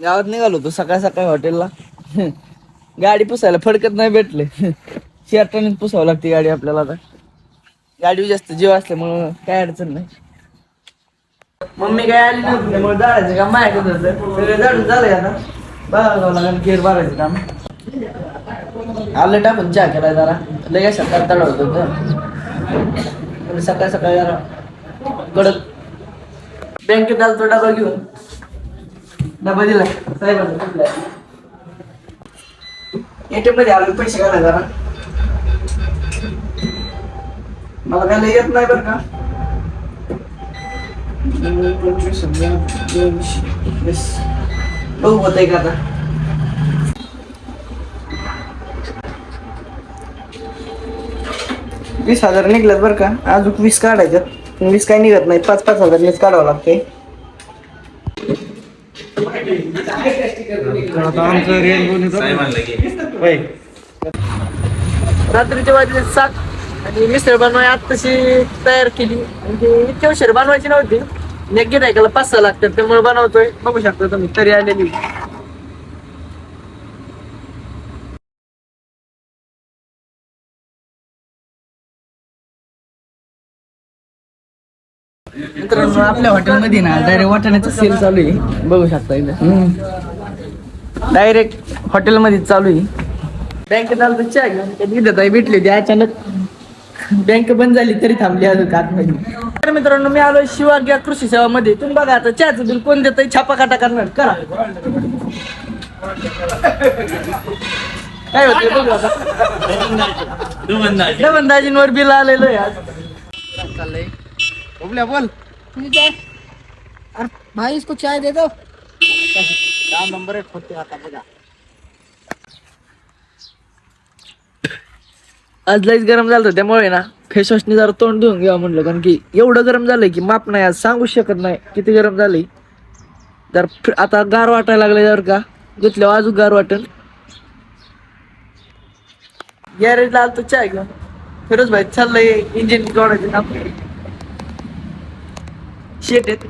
गावात निघालो होतो सकाळ सकाळी हॉटेलला. गाडी पुसायला फडकत नाही भेटले. शर्टानेच पुसावं लागते गाडी आपल्याला आता. गाडी जास्त जीव असल्यामुळं काय अडचण नाही. मम्मी काय आली नव्हती त्यामुळे जाळायचं काम माझ्याकडे होतं. सगळं जाळून झालंय आता. बघावं लागेल गेअर मारायचं काम. आलं टाकून चहा केलाय जरा. लगेच सकाळ तळ होतं सकाळ सकाळी जरा कडक. बँकेत आलो तो डबा घेऊन. डबा दिला. साहेबांना कुठला? एटीएममध्ये आलो पैसे घाला जरा. मला काय लय येत नाही बरं का? दोन, पंचवीस हजार, दोनशे, वीस. बघू होतंय का आता? वीस हजार निघल्यात बरं का? अजून वीस काढायच्यात. वीस काय निघत नाही. पाच पाच हजार मीच काढावं लागते रात्रीचे वाजले सात आणि मिसळ बनवाय आत्ताशी तयार केली. म्हणजे इतकी उशीर बनवायची नव्हती. नक्की ऐकायला पाच सहा लागतात. त्यामुळे बनवतोय. बघू शकता तुम्ही तरी आलेली. मित्रांनो आपल्या हॉटेलमध्ये ना डायरेक्ट वाटाण्याचा सेल चालू आहे. बघू शकता इथं. डायरेक्ट हॉटेलमध्ये चालू आहे. बँकेत आलं तर चहा घेऊन. विद्यात भेटली होती? अचानक बँक बंद झाली तरी थांबली अजून आतमध्ये तर मित्रांनो मी आलो शिवाग्या कृषी सेवा मध्ये तुम्ही बघा आता चहाचं बिल कोण देत छापा काटा करणार. करा. काय होते बघू आता. बिल आलेलं आहे आज. चाललंय. बोल बोल. ठीक है अरे भाई इसको चाय दे दो. नंबर आता बघा. आज लईच गरम झालं होतं, त्यामुळे ना फेस वॉशने जरा तोंड धुवून घ्यावं म्हणलं कारण की एवढं गरम झालंय की माप नाही आज सांगू शकत नाही किती गरम झालंय. जर आता गार वाटायला लागले जर का घेतल्यावर अजून गार वाटेल. गॅरेजला आलतो चहा घेऊन. फिरोज भाई चाललंय इंजिन जोडायचं काम. शेट आहेत.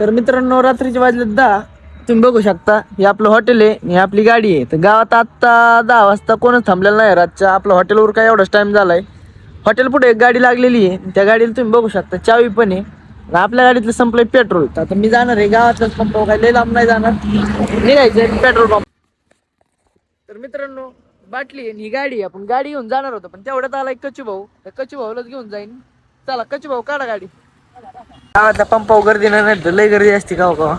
तर मित्रांनो रात्रीचे वाजले दहा. तुम्ही बघू शकता हे आपलं हॉटेल आहे ही आपली गाडी आहे. तर गावात आत्ता दहा वाजता कोणच थांबलेलं नाही रातच्या. आपलं हॉटेलवर काय एवढाच टाइम झालाय. हॉटेल पुढे एक गाडी लागलेली आहे. त्या गाडीला तुम्ही बघू शकता चावी पण आहे. आणि आपल्या गाडीतलं संपलंय पेट्रोल तर आता मी जाणार आहे. गावातल्याच पंप काय लय लांब नाही जाणार. निघायचं पेट्रोल पंप तर मित्रांनो बाटली आहे आणि ही गाडी आहे. आपण गाडी घेऊन जाणार होतो. पण तेवढ्यात आला एक कचू भाऊ त्या कचू भाऊलाच घेऊन जाईन. चला कच्ची भाऊ काढा गाडी. गावातला पंपावर गर्दी नाही तर लय गर्दी असते का का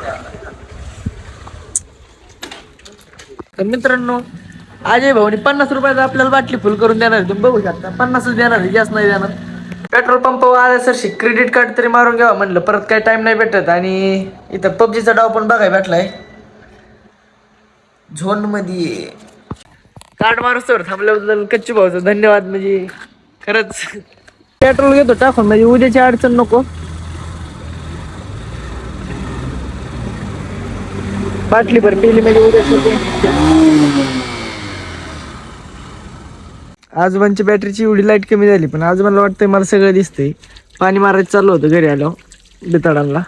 तर मित्रांनो अजय भाऊनी पन्नास रुपयाचा आपल्याला बाटली फुल करून देणार तुम्ही बघू शकता पन्नासच देणार जास्त नाही देणार. पेट्रोल पंपावर आल्या सरशी क्रेडिट कार्ड तरी मारून घ्यावा म्हणलं परत काही टाइम नाही भेटत. आणि इथं पबजीचा डाव पण बघाय भेटलाय. झोनमध्ये कार्ड मारूस्तवर थांबल्याबद्दल कच्ची भाऊचं धन्यवाद म्हणजे खरंच. पेट्रोल घेतो टाकून. म्हणजे उद्याची अडचण नको. बाटली भर पेली म्हणजे उद्या आजोबांची बॅटरीची एवढी लाइट कमी झाली पण आजोबांना वाटतंय मला सगळं दिसतंय. पाणी मारायचं चालू होतं घरी आलो बिताडांना.